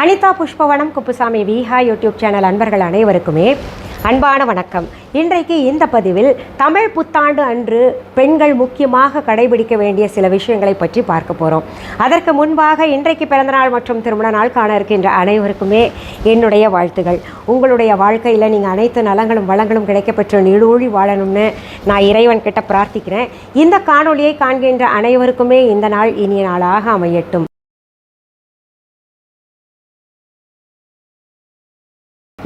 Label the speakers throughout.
Speaker 1: Anitha Pushpavanam Kuppusamy Viha YouTube channel அன்பர்கள் அனைவருக்குமே அன்பான வணக்கம். இன்றைக்கு இந்த பதிவில் தமிழ் புத்தாண்டு அன்று பெண்கள் முக்கியமாக கடைபிடிக்க வேண்டிய சில விஷயங்களை பற்றி பார்க்க போகிறோம் அதற்கு முன்பாக இன்றைக்கு பிறந்தநாள் மற்றும் திருமண நாள் காண இருக்கின்ற அனைவருக்குமே என்னுடைய வாழ்த்துகள். உங்களுடைய வாழ்க்கையில் நீங்கள் அனைத்து நலங்களும் வளங்களும் கிடைக்கப்பெற்று நீடூழி வாழணும்னு நான் இறைவன் கிட்ட பிரார்த்திக்கிறேன். இந்த காணொளியை காண்கின்ற அனைவருக்குமே இந்த நாள் இனிய நாளாக அமையட்டும்.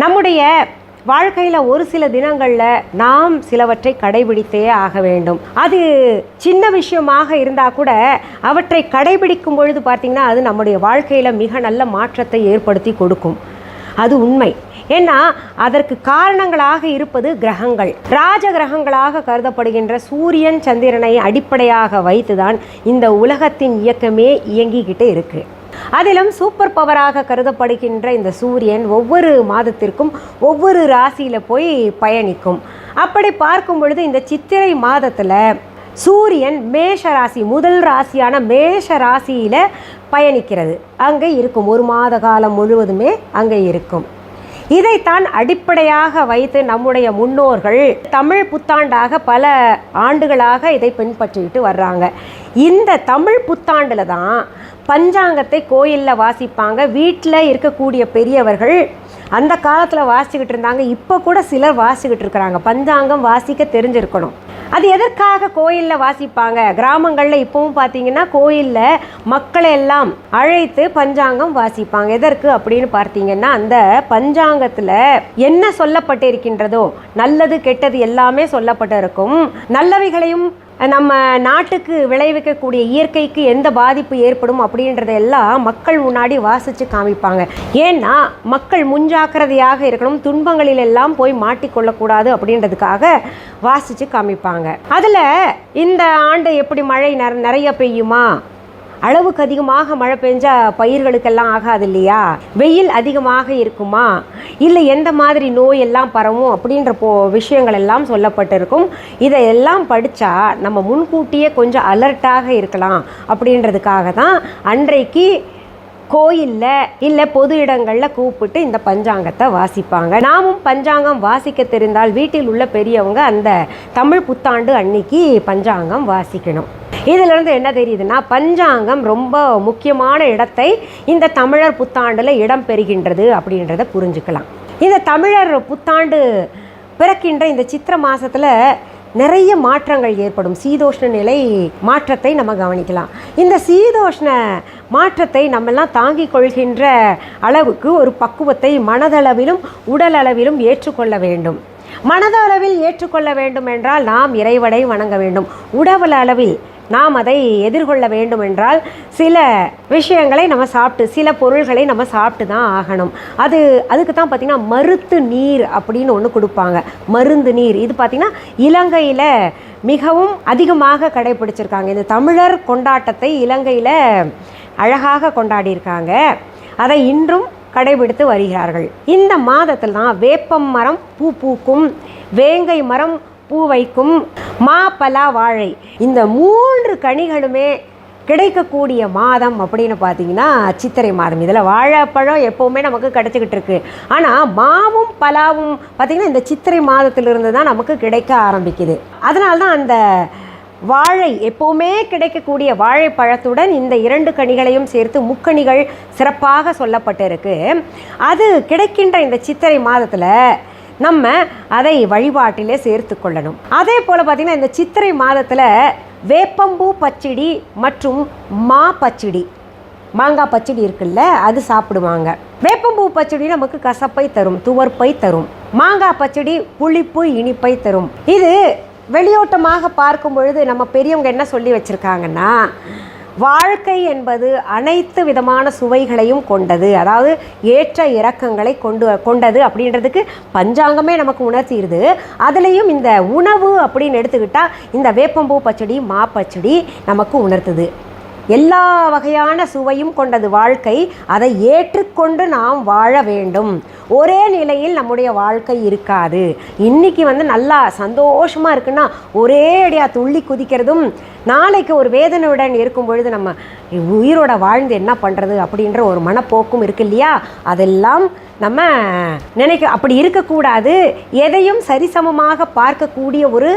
Speaker 1: நம்முடைய வாழ்க்கையில் ஒரு சில தினங்களில் நாம் சிலவற்றை கடைபிடித்தே ஆக வேண்டும். அது சின்ன விஷயமாக இருந்தால் கூட அவற்றை கடைபிடிக்கும் பொழுது பார்த்திங்கன்னா அது நம்முடைய வாழ்க்கையில் மிக நல்ல மாற்றத்தை ஏற்படுத்தி கொடுக்கும். அது உண்மை. ஏன்னா அதற்கு காரணங்களாக இருப்பது கிரகங்கள். ராஜ கிரகங்களாக கருதப்படுகின்ற சூரியன் சந்திரனை அடிப்படையாக வைத்துதான் இந்த உலகத்தின் இயக்கமே இயங்கிக்கிட்டு இருக்குது அதிலும் சூப்பர் பவராக கருதப்படுகின்ற இந்த சூரியன் ஒவ்வொரு மாதத்திற்கும் ஒவ்வொரு ராசியில் போய் பயணிக்கும். அப்படி பார்க்கும் பொழுது இந்த சித்திரை மாதத்தில் சூரியன் மேஷ ராசி முதல் ராசியான மேஷ ராசியில் பயணிக்கிறது. அங்கே இருக்கும் ஒரு மாத காலம் முழுவதுமே அங்கே இருக்கும். இதைத்தான் அடிப்படையாக வைத்து நம்முடைய முன்னோர்கள் தமிழ் புத்தாண்டாக பல ஆண்டுகளாக இதை பின்பற்றிட்டு வர்றாங்க. இந்த தமிழ் புத்தாண்டில் தான் பஞ்சாங்கத்தை கோயிலில் வாசிப்பாங்க. வீட்டில் இருக்கக்கூடிய பெரியவர்கள் அந்த காலத்தில் வாசிக்கிட்டு இருந்தாங்க. இப்போ கூட சிலர் வாசிக்கிட்டு இருக்கிறாங்க. பஞ்சாங்கம் வாசிக்க தெரிஞ்சிருக்கணும். அது எதற்காக கோயிலில் வாசிப்பாங்க? கிராமங்களில் இப்போவும் பார்த்தீங்கன்னா கோயிலில் மக்களை எல்லாம் அழைத்து பஞ்சாங்கம் வாசிப்பாங்க. எதற்கு அப்படின்னு பார்த்தீங்கன்னா அந்த பஞ்சாங்கத்தில் என்ன சொல்லப்பட்டிருக்கின்றதோ நல்லது கெட்டது எல்லாமே சொல்லப்பட்டிருக்கும். நல்லவைகளையும் நம்ம நாட்டுக்கு விளைவிக்கக்கூடிய இயற்கைக்கு எந்த பாதிப்பு ஏற்படும் அப்படின்றதெல்லாம் மக்கள் முன்னாடி வாசித்து காமிப்பாங்க. ஏன்னா மக்கள் முன்ஜாக்கிரதையாக இருக்கணும் துன்பங்களில் எல்லாம் போய் மாட்டிக்கொள்ளக்கூடாது அப்படின்றதுக்காக வாசித்து காமிப்பாங்க. அதில் இந்த ஆண்டு எப்படி மழை நிறைய பெய்யுமா? அளவுக்கு அதிகமாக மழை பெஞ்சா பயிர்களுக்கெல்லாம் ஆகாது இல்லையா? வெயில் அதிகமாக இருக்குமா? இல்லை எந்த மாதிரி நோய் எல்லாம் பரவும் அப்படின்ற போ விஷயங்கள் எல்லாம் சொல்லப்பட்டிருக்கும். இதையெல்லாம் படித்தா நம்ம முன்கூட்டியே கொஞ்சம் அலர்ட்டாக இருக்கலாம் அப்படின்றதுக்காக தான் அன்றைக்கு கோயிலில் இல்லை பொது இடங்களில் கூப்பிட்டு இந்த பஞ்சாங்கத்தை வாசிப்பாங்க. நாமும் பஞ்சாங்கம் வாசிக்க தெரிந்தால் வீட்டில் உள்ள பெரியவங்க அந்த தமிழ் புத்தாண்டு அன்னைக்கு பஞ்சாங்கம் வாசிக்கணும். இதிலிருந்து என்ன தெரியுதுன்னா பஞ்சாங்கம் ரொம்ப முக்கியமான இடத்தை இந்த தமிழர் புத்தாண்டில் இடம் பெறுகின்றது அப்படின்றத புரிஞ்சுக்கலாம். இந்த தமிழர் புத்தாண்டு பிறக்கின்ற இந்த சித்திர மாதத்தில் நிறைய மாற்றங்கள் ஏற்படும். சீதோஷ்ண நிலை மாற்றத்தை நம்ம கவனிக்கலாம். இந்த சீதோஷ்ண மாற்றத்தை நம்மெல்லாம் தாங்கிக் கொள்கின்ற அளவுக்கு ஒரு பக்குவத்தை மனதளவிலும் உடலளவிலும் ஏற்றுக்கொள்ள வேண்டும். மனதளவில் ஏற்றுக்கொள்ள வேண்டும் என்றால் நாம் இறைவனை வணங்க வேண்டும். உடல் அளவில் நாம் அதை எதிர்கொள்ள வேண்டும் என்றால் சில விஷயங்களை நம்ம சாப்பிட்டு சில பொருள்களை நம்ம சாப்பிட்டு தான் ஆகணும். அது அதுக்கு தான் பார்த்திங்கன்னா மருத்து நீர் அப்படின்னு ஒன்று கொடுப்பாங்க. மருந்து நீர். இது பார்த்திங்கன்னா இலங்கையில் மிகவும் அதிகமாக கடைபிடிச்சிருக்காங்க. இந்த தமிழர் கொண்டாட்டத்தை இலங்கையில் அழகாக கொண்டாடியிருக்காங்க. அதை இன்றும் கடைபிடித்து வருகிறார்கள். இந்த மாதத்தில் தான் வேப்பம் மரம் பூ பூக்கும் வேங்கை மரம் பூ வைக்கும் மா பலா வாழை. இந்த மூன்று கனிகளுமே கிடைக்கக்கூடிய மாதம் அப்படின்னு பார்த்தீங்கன்னா சித்திரை மாதம். இதில் வாழைப்பழம் எப்போவுமே நமக்கு கிடச்சிக்கிட்டு இருக்கு. ஆனால் மாவும் பலாவும் பார்த்திங்கன்னா இந்த சித்திரை மாதத்திலிருந்து தான் நமக்கு கிடைக்க ஆரம்பிக்குது. அதனால தான் அந்த வாழை எப்போவுமே கிடைக்கக்கூடிய வாழைப்பழத்துடன் இந்த இரண்டு கனிகளையும் சேர்த்து முக்கணிகள் சிறப்பாக சொல்லப்பட்டிருக்கு. அது கிடைக்கின்ற இந்த சித்திரை மாதத்தில் நம்ம அதை வழிபாட்டிலே சேர்த்து கொள்ளணும். அதே போல் பார்த்திங்கன்னா இந்த சித்திரை மாதத்தில் வேப்பம்பூ பச்சடி மற்றும் மா பச்சடி மாங்காய் பச்சடி இருக்குல்ல அது சாப்பிடுவாங்க. வேப்பம்பூ பச்சடி நமக்கு கசப்பை தரும் துவர்ப்பை தரும். மாங்காய் பச்சடி புளிப்பு இனிப்பை தரும். இது வெளியோட்டமாக பார்க்கும் பொழுது நம்ம பெரியவங்க என்ன சொல்லி வச்சுருக்காங்கன்னா வாழ்க்கை என்பது அனைத்து விதமான சுவைகளையும் கொண்டது. அதாவது ஏற்ற இறக்கங்களை கொண்டு கொண்டது அப்படின்றதுக்கு பஞ்சாங்கமே நமக்கு உணர்த்திடுது. அதுலேயும் இந்த உணவு அப்படின்னு எடுத்துக்கிட்டால் இந்த வேப்பம்பூ பச்சடி மா பச்சடி நமக்கு உணர்த்துது. எல்லா வகையான சுவையும் கொண்டது வாழ்க்கை. அதை ஏற்றுக்கொண்டு நாம் வாழ வேண்டும். ஒரே நிலையில் நம்முடைய வாழ்க்கை இருக்காது. இன்னைக்கு வந்து நல்லா சந்தோஷமாக இருக்குன்னா ஒரே அடியாக துள்ளி குதிக்கிறதும் நாளைக்கு ஒரு வேதனையுடன் இருக்கும் பொழுது நம்ம உயிரோட வாழ்ந்து என்ன பண்ணுறது அப்படின்ற ஒரு மனப்போக்கும் இருக்கு இல்லையா? அதெல்லாம் நம்ம நினைக்க அப்படி இருக்கக்கூடாது. எதையும் சரிசமமாக பார்க்கக்கூடிய ஒரு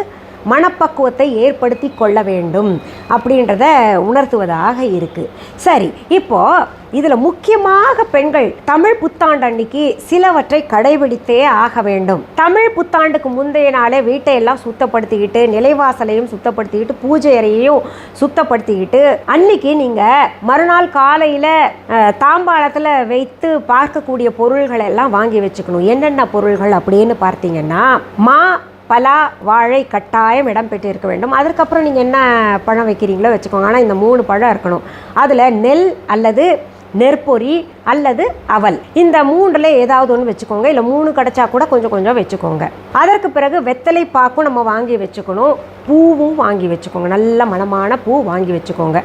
Speaker 1: மனப்பக்குவத்தை ஏற்படுத்தி கொள்ள வேண்டும் அப்படின்றத உணர்த்துவதாக இருக்கு. சரி இப்போது இதில் முக்கியமாக பெண்கள் தமிழ் புத்தாண்டு அன்னைக்கு சிலவற்றை கடைபிடித்தே ஆக வேண்டும். தமிழ் புத்தாண்டுக்கு முந்தைய நாளே வீட்டை எல்லாம் சுத்தப்படுத்திக்கிட்டு நிலைவாசலையும் சுத்தப்படுத்திக்கிட்டு பூஜை அறையையும் சுத்தப்படுத்திக்கிட்டு அன்னைக்கு நீங்கள் மறுநாள் காலையில் தாம்பாளத்தில் வைத்து பார்க்கக்கூடிய பொருள்களை எல்லாம் வாங்கி வச்சுக்கணும். என்னென்ன பொருள்கள் அப்படின்னு பார்த்தீங்கன்னா மா பலா வாழை கட்டாயம் இடம் பெற்று இருக்க வேண்டும். அதுக்கப்புறம் நீங்கள் என்ன பழம் வைக்கிறீங்களோ வச்சுக்கோங்க. ஆனால் இந்த மூணு பழம் இருக்கணும். அதில் நெல் அல்லது நெற்பொரி அல்லது அவல். இந்த மூன்றில் ஏதாவது ஒன்று வச்சுக்கோங்க. இல்லை மூணு கிடச்சா கூட கொஞ்சம் கொஞ்சம் வச்சுக்கோங்க. அதற்கு பிறகு வெத்தலை பாக்கும் நம்ம வாங்கி வச்சுக்கணும். பூவும் வாங்கி வச்சுக்கோங்க. நல்ல மணமான பூ வாங்கி வச்சுக்கோங்க.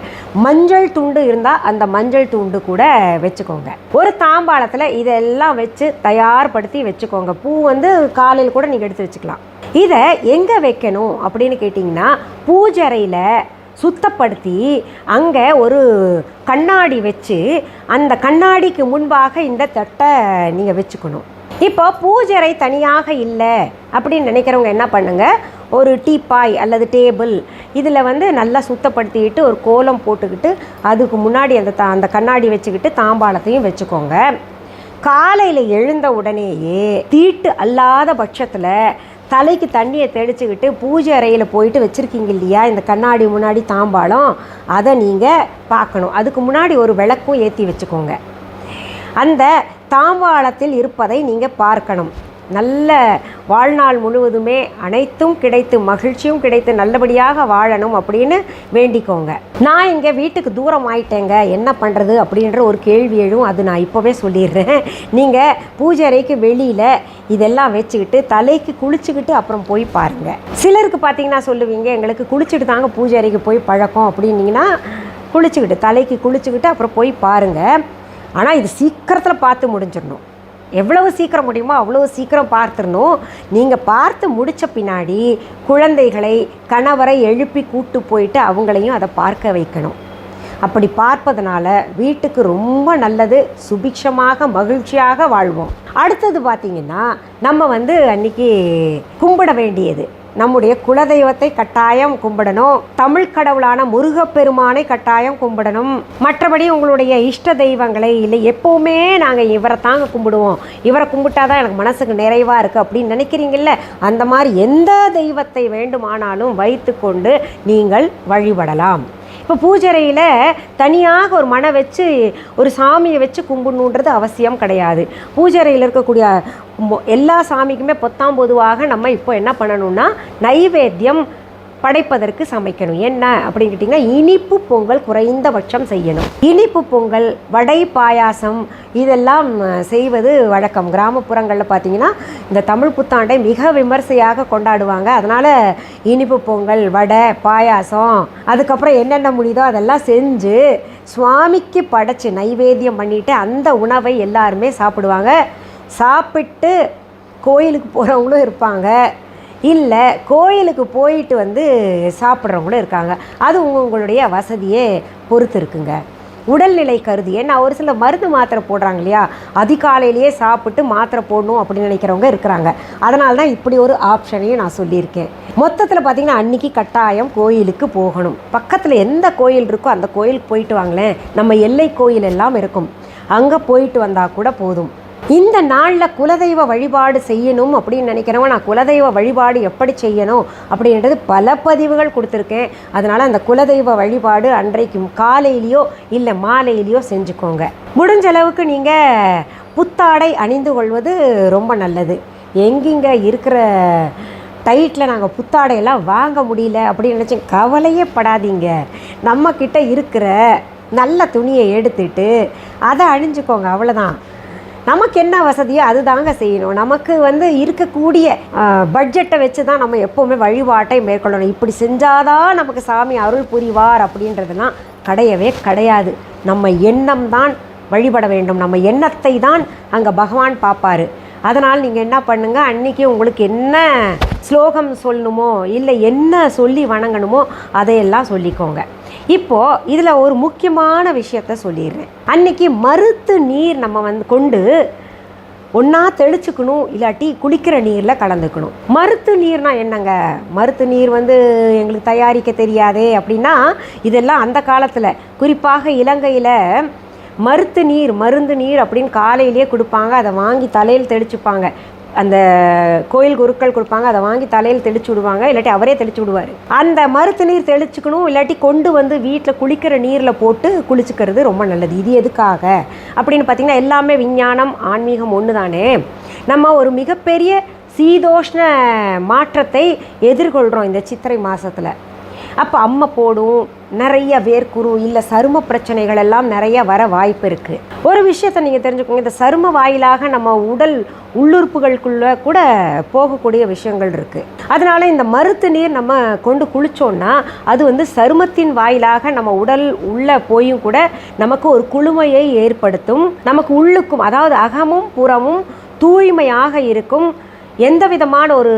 Speaker 1: மஞ்சள் துண்டு இருந்தால் அந்த மஞ்சள் துண்டு கூட வச்சுக்கோங்க. ஒரு தாம்பாளத்தில் இதெல்லாம் வச்சு தயார்படுத்தி வச்சுக்கோங்க. பூ வந்து காலையில் கூட நீங்கள் எடுத்து வச்சுக்கலாம். இதை எங்கே வைக்கணும் அப்படின்னு கேட்டிங்கன்னா பூஜறையில் சுத்தப்படுத்தி அங்கே ஒரு கண்ணாடி வச்சு அந்த கண்ணாடிக்கு முன்பாக இந்த தட்டை நீங்கள் வச்சுக்கணும். இப்போ பூஜரை தனியாக இல்லை அப்படின்னு நினைக்கிறவங்க என்ன பண்ணுங்க? ஒரு டீப்பாய் அல்லது டேபிள் இதில் வந்து நல்லா சுத்தப்படுத்திக்கிட்டு ஒரு கோலம் போட்டுக்கிட்டு அதுக்கு முன்னாடி அந்த தா அந்த கண்ணாடி வச்சுக்கிட்டு தாம்பாளத்தையும் வச்சுக்கோங்க. காலையில் எழுந்த உடனேயே தீட்டு அல்லாத பட்சத்தில் தலைக்கு தண்ணியை தெளிச்சுக்கிட்டு பூஜை அறையில் போயிட்டு வச்சுருக்கீங்க இல்லையா? இந்த கண்ணாடி முன்னாடி தாம்பாளம். அதை நீங்கள் பார்க்கணும். அதுக்கு முன்னாடி ஒரு விளக்கும் ஏற்றி வச்சுக்கோங்க. அந்த தாம்பாளத்தில் இருப்பதை நீங்கள் பார்க்கணும். நல்ல வாழ்நாள் முழுவதுமே அனைத்தும் கிடைத்து மகிழ்ச்சியும் கிடைத்து நல்லபடியாக வாழணும் அப்படின்னு வேண்டிக்கோங்க. நான் இங்கே வீட்டுக்கு தூரம் ஆயிட்டேங்க. என்ன பண்ணுறது அப்படின்ற ஒரு கேள்வி எழும். அது நான் இப்போவே சொல்லிடுறேன். நீங்கள் பூஜை அறைக்கு வெளியில் இதெல்லாம் வச்சுக்கிட்டு தலைக்கு குளிச்சுக்கிட்டு அப்புறம் போய் பாருங்கள் சிலருக்கு பார்த்தீங்கன்னா சொல்லுவீங்க எங்களுக்கு குளிச்சுட்டு தாங்க பூஜை அறைக்கு போய் பழக்கம் அப்படின்னீங்கன்னா குளிச்சுக்கிட்டு தலைக்கு குளிச்சுக்கிட்டு அப்புறம் போய் பாருங்கள் ஆனால் இது சீக்கிரத்தில் பார்த்து முடிஞ்சிடணும். எவ்வளவு சீக்கிரம் முடியுமோ அவ்வளோ சீக்கிரம் பார்த்துடணும். நீங்கள் பார்த்து முடித்த பின்னாடி குழந்தைகளை கணவரை எழுப்பி கூட்டு போயிட்டு அவங்களையும் அதை பார்க்க வைக்கணும். அப்படி பார்ப்பதனால வீட்டுக்கு ரொம்ப நல்லது சுபிக்ஷமாக மகிழ்ச்சியாக வாழ்வோம். அடுத்தது பார்த்திங்கன்னா நம்ம வந்து அன்னைக்கு கும்பிட வேண்டியது. நம்முடைய குலதெய்வத்தை கட்டாயம் கும்பிடணும். தமிழ் கடவுளான முருகப்பெருமானை கட்டாயம் கும்பிடணும். மற்றபடி உங்களுடைய இஷ்ட தெய்வங்களை இல்லை எப்போவுமே நாங்கள் இவரை தாங்க கும்பிடுவோம். இவரை கும்பிட்டாதான் எனக்கு மனசுக்கு நிறைவாக இருக்குது அப்படின்னு நினைக்கிறீங்கல்ல? அந்த மாதிரி எந்த தெய்வத்தை வேண்டுமானாலும் வைத்துக்கொண்டு நீங்கள் வழிபடலாம். இப்போ பூஜரையில் தனியாக ஒரு மனை வச்சு ஒரு சாமியை வச்சு கும்பிடணுன்றது அவசியம் கிடையாது. பூஜரையில் இருக்கக்கூடிய எல்லா சாமிக்குமே பொத்தாம் பொதுவாக நம்ம இப்போ என்ன பண்ணணும்னா நைவேத்தியம் படைப்பதற்கு சமைக்கணும். என்ன அப்படின்னு கேட்டிங்கன்னா இனிப்பு பொங்கல் குறைந்தபட்சம் செய்யணும். இனிப்பு பொங்கல் வடை பாயாசம் இதெல்லாம் செய்வது வழக்கம். கிராமப்புறங்களில் பார்த்தீங்கன்னா இந்த தமிழ் புத்தாண்டை மிக விமர்சையாக கொண்டாடுவாங்க. அதனால் இனிப்பு பொங்கல் வடை பாயாசம் அதுக்கப்புறம் என்னென்ன முடியுதோ அதெல்லாம் செஞ்சு சுவாமிக்கு படைச்சி நைவேத்தியம் பண்ணிட்டு அந்த உணவை எல்லாருமே சாப்பிடுவாங்க. சாப்பிட்டு கோயிலுக்கு போகிறவங்களும் இருப்பாங்க. இல்லை கோயிலுக்கு போயிட்டு வந்து சாப்பிட்றவங்களும் இருக்காங்க. அது உங்களுடைய வசதியே பொறுத்து இருக்குங்க உடல்நிலை கருதி ஏன்னா ஒரு சில மருந்து மாத்திரை போடுறாங்க இல்லையா? அதிகாலையிலேயே சாப்பிட்டு மாத்திரை போடணும் அப்படின்னு நினைக்கிறவங்க இருக்கிறாங்க. அதனால தான் இப்படி ஒரு ஆப்ஷனையும் நான் சொல்லியிருக்கேன். மொத்தத்தில் பார்த்தீங்கன்னா அன்னைக்கு கட்டாயம் கோயிலுக்கு போகணும். பக்கத்தில் எந்த கோயில் இருக்கோ அந்த கோயிலுக்கு போயிட்டு வாங்களேன். நம்ம எல்லை கோயில் எல்லாம் இருக்கும். அங்கே போயிட்டு வந்தால் கூட போதும். இந்த நாளில் குலதெய்வ வழிபாடு செய்யணும் அப்படின்னு நினைக்கிறவங்க நான் குலதெய்வ வழிபாடு எப்படி செய்யணும் அப்படின்றது பல பதிவுகள் கொடுத்துருக்கேன். அதனால் அந்த குலதெய்வ வழிபாடு அன்றைக்கும் காலையிலையோ இல்லை மாலையிலையோ செஞ்சுக்கோங்க. முடிஞ்ச அளவுக்கு நீங்கள் புத்தாடை அணிந்து கொள்வது ரொம்ப நல்லது. எங்கிங்க இருக்கிற டைட்டில் நாங்கள் புத்தாடையெல்லாம் வாங்க முடியல அப்படின்னு நினச்சி கவலையே படாதீங்க. நம்மக்கிட்ட இருக்கிற நல்ல துணியை எடுத்துட்டு அதை அணிஞ்சுக்கோங்க அவ்வளோதான் நமக்கு என்ன வசதியோ அதுதாங்க செய்யணும். நமக்கு வந்து இருக்கக்கூடிய பட்ஜெட்டை வச்சு தான் நம்ம எப்போவுமே வழிபாட்டை மேற்கொள்ளணும். இப்படி செஞ்சாதான் நமக்கு சாமி அருள் புரிவார் அப்படின்றதெல்லாம் கிடையவே கிடையாது. நம்ம எண்ணம் தான் வழிபட வேண்டும். நம்ம எண்ணத்தை தான் அங்கே பகவான் பார்ப்பாரு. அதனால் நீங்கள் என்ன பண்ணுங்கள் அன்றைக்கி உங்களுக்கு என்ன ஸ்லோகம் சொல்லணுமோ இல்லை என்ன சொல்லி வணங்கணுமோ அதையெல்லாம் சொல்லிக்கோங்க. இப்போது இதில் ஒரு முக்கியமான விஷயத்த சொல்லிடுறேன். அன்னைக்கு மருத்து நீர் நம்ம வந்து கொண்டு ஒன்றா தெளிச்சுக்கணும் இல்லாட்டி குளிக்கிற நீரில் கலந்துக்கணும். மருத்து நீர்னா என்னங்க? மருத்து நீர் வந்து எங்களுக்கு தயாரிக்க தெரியாதே அப்படின்னா இதெல்லாம் அந்த காலத்தில். குறிப்பாக இலங்கையில் மருத்து நீர் மருந்து நீர் அப்படின்னு காலையிலேயே கொடுப்பாங்க. அதை வாங்கி தலையில் தெளிச்சுப்பாங்க. அந்த கோயில் குருக்கள் கொடுப்பாங்க அதை வாங்கி தலையில் தெளிச்சு விடுவாங்க இல்லாட்டி அவரே தெளிச்சு விடுவார். அந்த மருத்து நீர் தெளிச்சுக்கணும் இல்லாட்டி கொண்டு வந்து வீட்டில் குளிக்கிற நீரில் போட்டு குளிச்சுக்கிறது ரொம்ப நல்லது. இது எதுக்காக? அப்படின்னு பார்த்தீங்கன்னா எல்லாமே விஞ்ஞானம் ஆன்மீகம் ஒன்று தானே நம்ம ஒரு மிகப்பெரிய சீதோஷ்ண மாற்றத்தை எதிர்கொள்கிறோம் இந்த சித்திரை மாதத்தில் அப்போ அம்மை போடும் நிறைய வேர்க்குரு இல்லை சரும பிரச்சனைகள் எல்லாம் நிறைய வர வாய்ப்பு இருக்குது ஒரு விஷயத்தை நீங்கள் தெரிஞ்சுக்கோங்க இந்த சரும வாயிலாக நம்ம உடல் உள்ளுறுப்புகளுக்குள்ளே கூட போகக்கூடிய விஷயங்கள் இருக்குது அதனால் இந்த மருத்து நீர் நம்ம கொண்டு குளிச்சோம்னா அது வந்து சருமத்தின் வாயிலாக நம்ம உடல் உள்ளே போயும் கூட நமக்கு ஒரு குளுமையை ஏற்படுத்தும். நமக்கு உள்ளுக்கும் அதாவது அகமும் புறமும் தூய்மையாக இருக்கும். எந்த விதமான ஒரு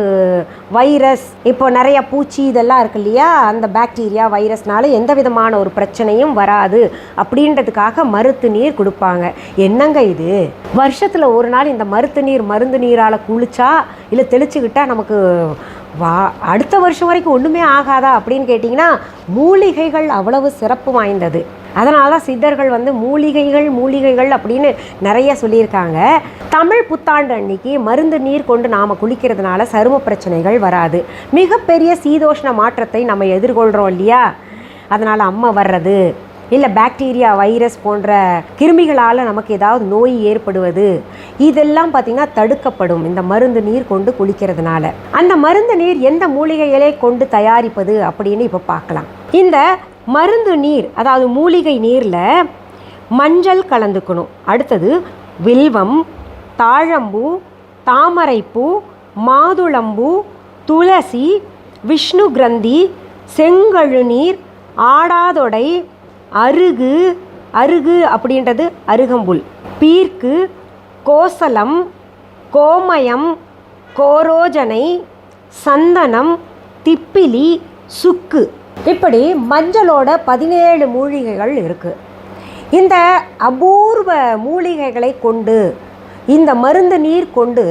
Speaker 1: வைரஸ் இப்போ நிறைய பூச்சி இதெல்லாம் இருக்கு இல்லையா? அந்த பாக்டீரியா வைரஸ்னால எந்த விதமான ஒரு பிரச்சனையும் வராது அப்படின்றதுக்காக மருத்து நீர் கொடுப்பாங்க. என்னங்க இது? வருஷத்தில் ஒரு நாள் இந்த மருத்து நீர் மருந்து நீரால் குளிச்சா இல்லை தெளிச்சுக்கிட்டா நமக்கு வா அடுத்த வருஷம் வரைக்கும் ஒன்றுமே ஆகாதா அப்படின்னு கேட்டிங்கன்னா மூலிகைகள் அவ்வளவு சிறப்பு வாய்ந்தது. அதனால தான் சித்தர்கள் வந்து மூலிகைகள் மூலிகைகள் அப்படின்னு நிறைய சொல்லியிருக்காங்க. தமிழ் புத்தாண்டு அன்னைக்கு மருந்து நீர் கொண்டு நாம் குளிக்கிறதுனால சரும பிரச்சனைகள் வராது. மிகப்பெரிய சீதோஷ்ண மாற்றத்தை நம்ம எதிர்கொள்கிறோம் இல்லையா? அதனால் அம்மா வர்றது இல்லை பாக்டீரியா வைரஸ் போன்ற கிருமிகளால் நமக்கு ஏதாவது நோய் ஏற்படுவது இதெல்லாம் பார்த்திங்கன்னா தடுக்கப்படும் இந்த மருந்து நீர் கொண்டு குளிக்கிறதுனால. அந்த மருந்து நீர் எந்த மூலிகைகளை கொண்டு தயாரிப்பது அப்படின்னு இப்போ பார்க்கலாம். இந்த மருந்து நீர் அதாவது மூலிகை நீரில் மஞ்சள் கலந்துக்கணும். அடுத்தது வில்வம் தாழம்பூ தாமரைப்பூ மாதுளம்பூ துளசி விஷ்ணு கிரந்தி செங்கழுநீர் ஆடாதொடை அருகு அருகு அப்படின்றது அருகம்புல். பீர்க்கு கோசலம் கோமயம் கோரோஜனை சந்தனம் திப்பிலி சுக்கு. இப்படி மஞ்சளோட பதினேழு மூலிகைகள் இருக்குது இந்த அபூர்வ மூலிகைகளை கொண்டு இந்த மருந்து நீர் கொண்டு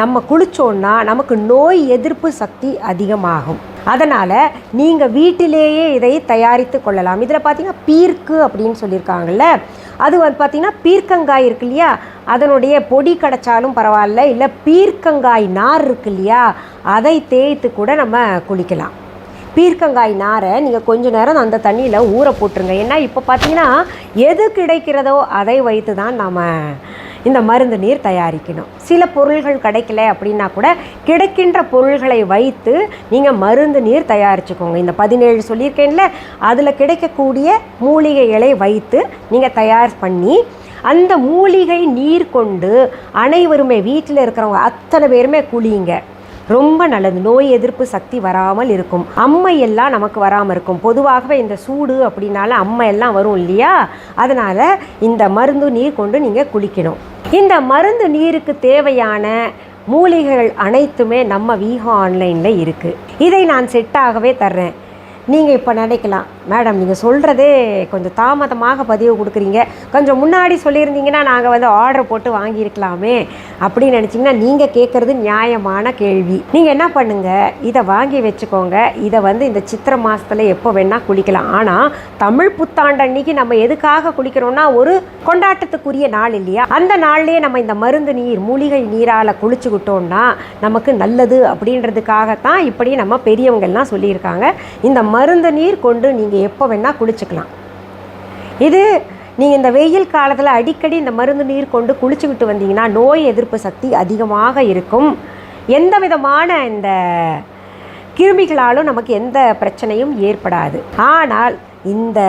Speaker 1: நம்ம குளிச்சோன்னா நமக்கு நோய் எதிர்ப்பு சக்தி அதிகமாகும். அதனால் நீங்கள் வீட்டிலேயே இதை தயாரித்து கொள்ளலாம். இதில் பார்த்தீங்கன்னா பீர்க்கு அப்படின்னு சொல்லியிருக்காங்கல்ல அது வந்து பார்த்திங்கன்னா பீர்க்கங்காய் இருக்கு இல்லையா? அதனுடைய பொடி கிடச்சாலும் பரவாயில்ல இல்லை பீர்க்கங்காய் நார் இருக்கு இல்லையா? அதை தேய்த்து கூட நம்ம குளிக்கலாம். பீர்க்கங்காய் நாரை நீங்கள் கொஞ்ச நேரம் அந்த தண்ணியில் ஊற போட்டுருங்க. ஏன்னா இப்போ பார்த்தீங்கன்னா எது கிடைக்கிறதோ அதை வைத்து தான் நாம் இந்த மருந்து நீர் தயாரிக்கணும். சில பொருள்கள் கிடைக்கல அப்படின்னா கூட கிடைக்கின்ற பொருள்களை வைத்து நீங்கள் மருந்து நீர் தயாரிச்சுக்கோங்க. இந்த பதினேழு சொல்லியிருக்கேன்ல அதில் கிடைக்கக்கூடிய மூலிகைகளை வைத்து நீங்கள் தயார் பண்ணி அந்த மூலிகை நீர் கொண்டு அனைவருமே வீட்டில் இருக்கிறவங்க அத்தனை பேருமே குளியுங்க ரொம்ப நல்லது. நோய் எதிர்ப்பு சக்தி வராமல் இருக்கும். அம்மை எல்லாம் நமக்கு வராமல் இருக்கும். பொதுவாகவே இந்த சூடு அப்படின்னால அம்மை எல்லாம் வரும் இல்லையா? அதனால் இந்த மருந்து நீர் கொண்டு நீங்கள் குளிக்கணும். இந்த மருந்து நீருக்கு தேவையான மூலிகைகள் அனைத்துமே நம்ம வீகோ ஆன்லைனில் இருக்குது இதை நான் செட்டாகவே தர்றேன். நீங்கள் இப்போ நினைக்கலாம். மேடம் நீங்கள் சொல்கிறதே கொஞ்சம் தாமதமாக பதிவு கொடுக்குறீங்க. கொஞ்சம் முன்னாடி சொல்லியிருந்தீங்கன்னா நாங்கள் வந்து ஆர்டர் போட்டு வாங்கியிருக்கலாமே அப்படின்னு நினச்சிங்கன்னா நீங்கள் கேட்குறது நியாயமான கேள்வி. நீங்கள் என்ன பண்ணுங்கள் இதை வாங்கி வச்சுக்கோங்க. இதை வந்து இந்த சித்திரை மாதத்தில் எப்போ வேணால் குளிக்கலாம். ஆனால் தமிழ் புத்தாண்டு அன்னைக்கு நம்ம எதுக்காக குளிக்கிறோம்னா ஒரு கொண்டாட்டத்துக்குரிய நாள் இல்லையா? அந்த நாள்லேயே நம்ம இந்த மருந்து நீர் மூலிகை நீரால் குளிச்சுக்கிட்டோம்னா நமக்கு நல்லது அப்படின்றதுக்காகத்தான் இப்படி நம்ம பெரியவங்கள்லாம் சொல்லியிருக்காங்க. இந்த மருந்து நீர் கொண்டு நீங்கள் எப்போ வேணால் குளிச்சுக்கலாம். இது நீங்கள் இந்த வெயில் காலத்தில் அடிக்கடி இந்த மருந்து நீர் கொண்டு குளிச்சுக்கிட்டு வந்தீங்கன்னா நோய் எதிர்ப்பு சக்தி அதிகமாக இருக்கும். எந்த விதமான இந்த கிருமிகளாலும் நமக்கு எந்த பிரச்சனையும் ஏற்படாது. ஆனால் இந்த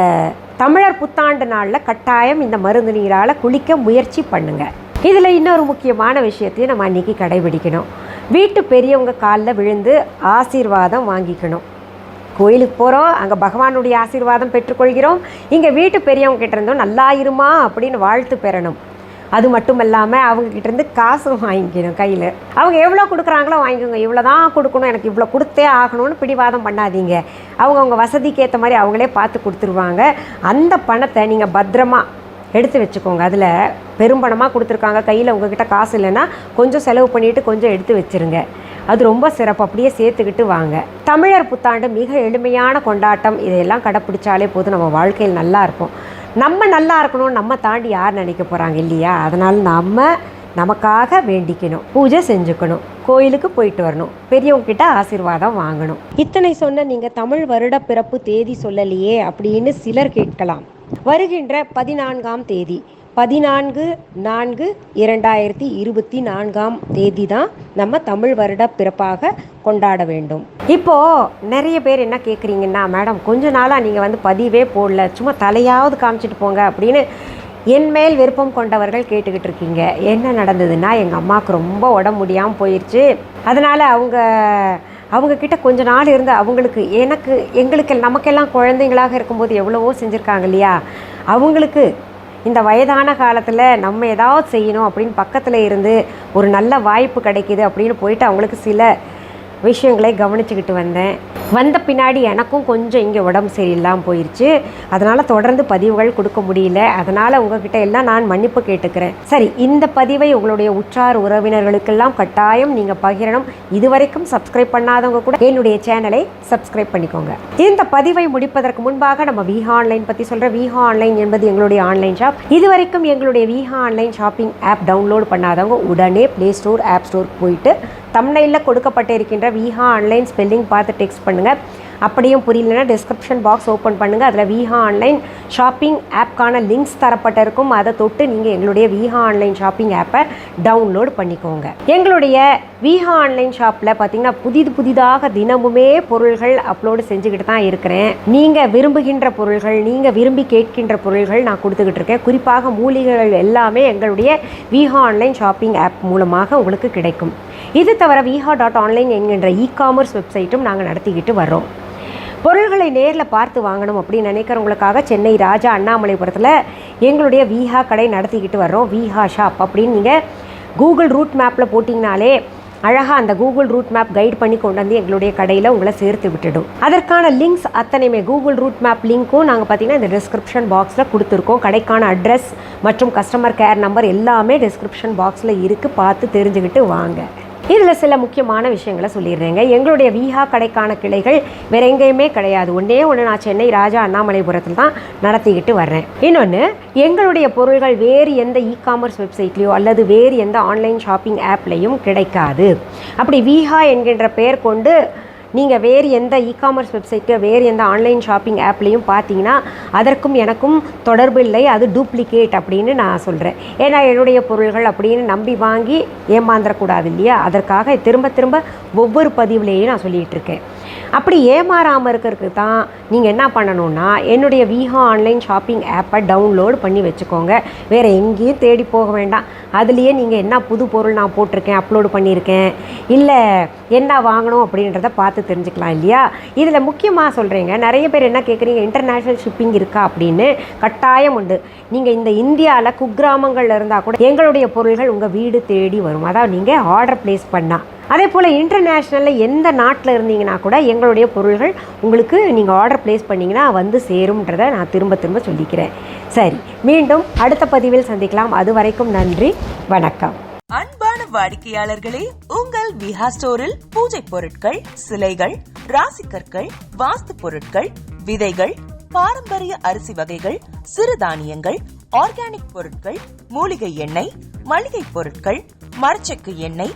Speaker 1: தமிழர் புத்தாண்டு நாளில் கட்டாயம் இந்த மருந்து நீரால் குளிக்க முயற்சி பண்ணுங்கள் இதில் இன்னொரு முக்கியமான விஷயத்தையும் நம்ம அன்றைக்கி கடைபிடிக்கணும். வீட்டு பெரியவங்க காலில் விழுந்து ஆசீர்வாதம் வாங்கிக்கணும். கோயிலுக்கு போகிறோம் அங்கே பகவானுடைய ஆசீர்வாதம் பெற்றுக்கொள்கிறோம். இங்கே வீட்டு பெரியவங்க கிட்ட இருந்தோம் நல்லா இருமா அப்படின்னு வாழ்த்து பெறணும். அது மட்டும் இல்லாமல் அவங்கக்கிட்ட இருந்து காசும் வாங்கிக்கணும் கையில். அவங்க எவ்வளோ கொடுக்குறாங்களோ வாங்கிக்கோங்க. இவ்வளோ தான் கொடுக்கணும். எனக்கு இவ்வளோ கொடுத்தே ஆகணும்னு பிடிவாதம் பண்ணாதீங்க. அவங்க அவங்க வசதிக்கு ஏற்ற மாதிரி அவங்களே பார்த்து கொடுத்துருவாங்க. அந்த பணத்தை நீங்கள் பத்திரமா எடுத்து வச்சுக்கோங்க. அதில் பெரும்பணமாக கொடுத்துருக்காங்க. கையில் உங்ககிட்ட காசு இல்லைன்னா கொஞ்சம் செலவு பண்ணிவிட்டு கொஞ்சம் எடுத்து வச்சிருங்க. அது ரொம்ப சிறப்பு. அப்படியே சேர்த்துக்கிட்டு வாங்க. தமிழர் புத்தாண்டு மிக எளிமையான கொண்டாட்டம். இதையெல்லாம் கடைப்பிடிச்சாலே போதும். நம்ம வாழ்க்கையில் நல்லா இருப்போம். நம்ம நல்லா இருக்கணும் நம்ம தாண்டி யார் நினைக்க போகிறாங்க இல்லையா? அதனால் நம்ம நமக்காக வேண்டிக்கணும். பூஜை செஞ்சுக்கணும். கோயிலுக்கு போயிட்டு வரணும். பெரியவங்கிட்ட ஆசிர்வாதம் ஆசீர்வாதம் வாங்கணும். இத்தனை சொன்ன நீங்கள் தமிழ் வருட பிறப்பு தேதி சொல்லலையே அப்படின்னு சிலர் கேட்கலாம். வருகின்ற பதினான்காம் தேதி. பதினான்கு நான்கு இரண்டாயிரத்தி இருபத்தி நான்காம் தேதி தான் நம்ம தமிழ் வருட பிறப்பாக கொண்டாட வேண்டும். இப்போ நிறைய பேர் என்ன கேட்குறீங்கன்னா மேடம் கொஞ்ச நாளாக நீங்கள் வந்து பதிவே போடல. சும்மா தலையாவது காமிச்சிட்டு போங்க அப்படின்னு என் மேல் விருப்பம் கொண்டவர்கள் கேட்டுக்கிட்டு இருக்கீங்க. என்ன நடந்ததுன்னா எங்கள் அம்மாவுக்கு ரொம்ப உடம்பு முடியாமல் போயிடுச்சு அதனால் அவங்க அவங்க கிட்ட கொஞ்ச நாள் இருந்த அவங்களுக்கு எனக்கு எங்களுக்கு நமக்கெல்லாம் குழந்தைங்களாக இருக்கும்போது எவ்வளவோ செஞ்சுருக்காங்க இல்லையா? அவங்களுக்கு இந்த வயதான காலத்தில் நம்ம ஏதாவது செய்யணும் அப்படின்னு பக்கத்தில் இருந்து ஒரு நல்ல வாய்ப்பு கிடைக்கிது அப்படின்னு போயிட்டு அவங்களுக்கு சில விஷயங்களை கவனிச்சுக்கிட்டு வந்தேன். வந்த பின்னாடி எனக்கும் கொஞ்சம் இங்கே உடம்பு சரியில்லாமல் போயிடுச்சு அதனால் தொடர்ந்து பதிவுகள் கொடுக்க முடியல. அதனால் உங்ககிட்ட எல்லாம் நான் மன்னிப்பு கேட்டுக்கிறேன். சரி இந்த பதிவை உங்களுடைய உற்றார் உறவினர்களுக்கெல்லாம் கட்டாயம் நீங்கள் பகிரணும். இதுவரைக்கும் சப்ஸ்கிரைப் பண்ணாதவங்க கூட என்னுடைய சேனலை சப்ஸ்கிரைப் பண்ணிக்கோங்க. இந்த பதிவை முடிப்பதற்கு முன்பாக நம்ம விஹா ஆன்லைன் பற்றி சொல்கிற விஹா ஆன்லைன் என்பது எங்களுடைய ஆன்லைன் ஷாப் இதுவரைக்கும் எங்களுடைய Viha online shopping app download பண்ணாதவங்க உடனே ப்ளே ஸ்டோர் ஆப் ஸ்டோர் போயிட்டு தம்னையில் கொடுக்கப்பட்டிருக்கின்ற வீஹா ஆன்லைன் ஸ்பெல்லிங் பார்த்து டெக்ஸ்ட் பண்ணுங்கள் அப்படியும் புரியலன்னா டிஸ்கிரிப்ஷன் பாக்ஸ் ஓப்பன் பண்ணுங்கள் அதில் வீஹா ஆன்லைன் ஷாப்பிங் ஆப்க்கான லிங்க்ஸ் தரப்பட்டிருக்கும். அதை தொட்டு நீங்கள் எங்களுடைய வீஹா ஆன்லைன் ஷாப்பிங் ஆப்பை டவுன்லோட் பண்ணிக்கோங்க. எங்களுடைய வீஹா ஆன்லைன் ஷாப்பில் பார்த்தீங்கன்னா புதிது புதிதாக தினமுமே பொருள்கள் அப்லோடு செஞ்சுக்கிட்டு தான் இருக்கிறேன். நீங்கள் விரும்புகின்ற பொருள்கள் நீங்கள் விரும்பி கேட்கின்ற பொருள்கள் நான் கொடுத்துக்கிட்டு இருக்கேன். குறிப்பாக மூலிகைகள் எல்லாமே எங்களுடைய வீஹா ஆன்லைன் ஷாப்பிங் ஆப் மூலமாக உங்களுக்கு கிடைக்கும். இது தவிர விஹா டாட் ஆன்லைன் என்கின்ற இ காமர்ஸ் வெப்சைட்டும் நாங்கள் நடத்திக்கிட்டு வர்றோம். பொருள்களை நேரில் பார்த்து வாங்கணும் அப்படின்னு நினைக்கிறவங்களுக்காக சென்னை ராஜா அண்ணாமலைபுரத்தில் எங்களுடைய விஹா கடை நடத்திக்கிட்டு வர்றோம். விஹா ஷாப் அப்படின்னு நீங்கள் கூகுள் ரூட் மேப்பில் போட்டிங்கனாலே அழகாக அந்த கூகுள் ரூட் மேப் கைட் பண்ணி கொண்டு வந்து எங்களுடைய கடையில் உங்களை சேர்த்து விட்டுடும். அதற்கான லிங்க்ஸ் அத்தனையுமே கூகுள் ரூட் மேப் லிங்க்கும் நாங்கள் பார்த்தீங்கன்னா இந்த டிஸ்கிரிப்ஷன் பாக்ஸில் கொடுத்துருக்கோம். கடைக்கான அட்ரஸ் மற்றும் கஸ்டமர் கேர் நம்பர் எல்லாமே டிஸ்கிரிப்ஷன் பாக்ஸில் இருக்குது பார்த்து தெரிஞ்சுக்கிட்டு வாங்க. இதில் சில முக்கியமான விஷயங்களை சொல்லிடுறேங்க. எங்களுடைய விஹா கடைக்கான கிளைகள் வேற எங்கேயுமே கிடையாது. ஒன்றே ஒன்று நான் சென்னை ராஜா அண்ணாமலைபுரத்தில் தான் நடத்திக்கிட்டு வர்றேன். இன்னொன்று எங்களுடைய பொருள்கள் வேறு எந்த இ காமர்ஸ் வெப்சைட்லேயோ அல்லது வேறு எந்த ஆன்லைன் ஷாப்பிங் ஆப்லேயும் கிடைக்காது. அப்படி விஹா என்கின்ற பெயர் கொண்டு நீங்கள் வேறு எந்த இ காமர்ஸ் வெப்சைட்டு வேறு எந்த ஆன்லைன் ஷாப்பிங் ஆப்லேயும் பார்த்தீங்கன்னா அதற்கும் எனக்கும் தொடர்பு இல்லை. அது டூப்ளிகேட் அப்படின்னு நான் சொல்கிறேன் ஏன்னா என்னுடைய பொருள்கள் அப்படின்னு நம்பி வாங்கி ஏமாந்துடக்கூடாது இல்லையா? அதற்காக திரும்ப திரும்ப ஒவ்வொரு பதிவுலேயும் நான் சொல்லிகிட்டு இருக்கேன். அப்படி ஏமாறாமல் இருக்கிறதுக்கு தான் நீங்கள் என்ன பண்ணணும்னா என்னுடைய வீஹா ஆன்லைன் ஷாப்பிங் ஆப்பை டவுன்லோடு பண்ணி வச்சுக்கோங்க. வேறு எங்கேயும் தேடி போக வேண்டாம். அதுலேயே நீங்கள் என்ன புது பொருள் நான் போட்டிருக்கேன் அப்லோடு பண்ணியிருக்கேன் இல்லை என்ன வாங்கணும் அப்படின்றத பார்த்து தெரிஞ்சுக்கலாம் இல்லையா? இதில் முக்கியமாக சொல்கிறீங்க நிறைய பேர் என்ன கேட்குறீங்க இன்டர்நேஷ்னல் ஷிப்பிங் இருக்கா அப்படின்னு? கட்டாயம் உண்டு. நீங்கள் இந்த இந்தியாவில் குக்கிராமங்களில் இருந்தால் கூட எங்களுடைய பொருள்கள் உங்கள் வீடு தேடி வரும். அதாவது நீங்கள் ஆர்டர் ப்ளேஸ் பண்ணால் அதே போல் இன்டர்நேஷ்னலில் எந்த நாட்டில் இருந்தீங்கன்னா கூட எங்களுடைய பொருள்கள் உங்களுக்கு நீங்கள் ஆர்டர் ப்ளேஸ் பண்ணிங்கன்னா வந்து சேரும்ன்றதை நான் திரும்ப திரும்ப சொல்லிக்கிறேன். சரி மீண்டும் அடுத்த பதிவில் சந்திக்கலாம். அது வரைக்கும் நன்றி வணக்கம்.
Speaker 2: அன்பான வாடிக்கையாளர்களே உங்கள் விஹா ஸ்டோரில் பூஜை பொருட்கள் சிலைகள் ராசிக்கற்கள் வாஸ்து பொருட்கள் விதைகள் பாரம்பரிய அரிசி வகைகள் சிறுதானியங்கள் ஆர்கானிக் பொருட்கள் மூலிகை எண்ணெய் மளிகை பொருட்கள் மரச்செக்கு எண்ணெய்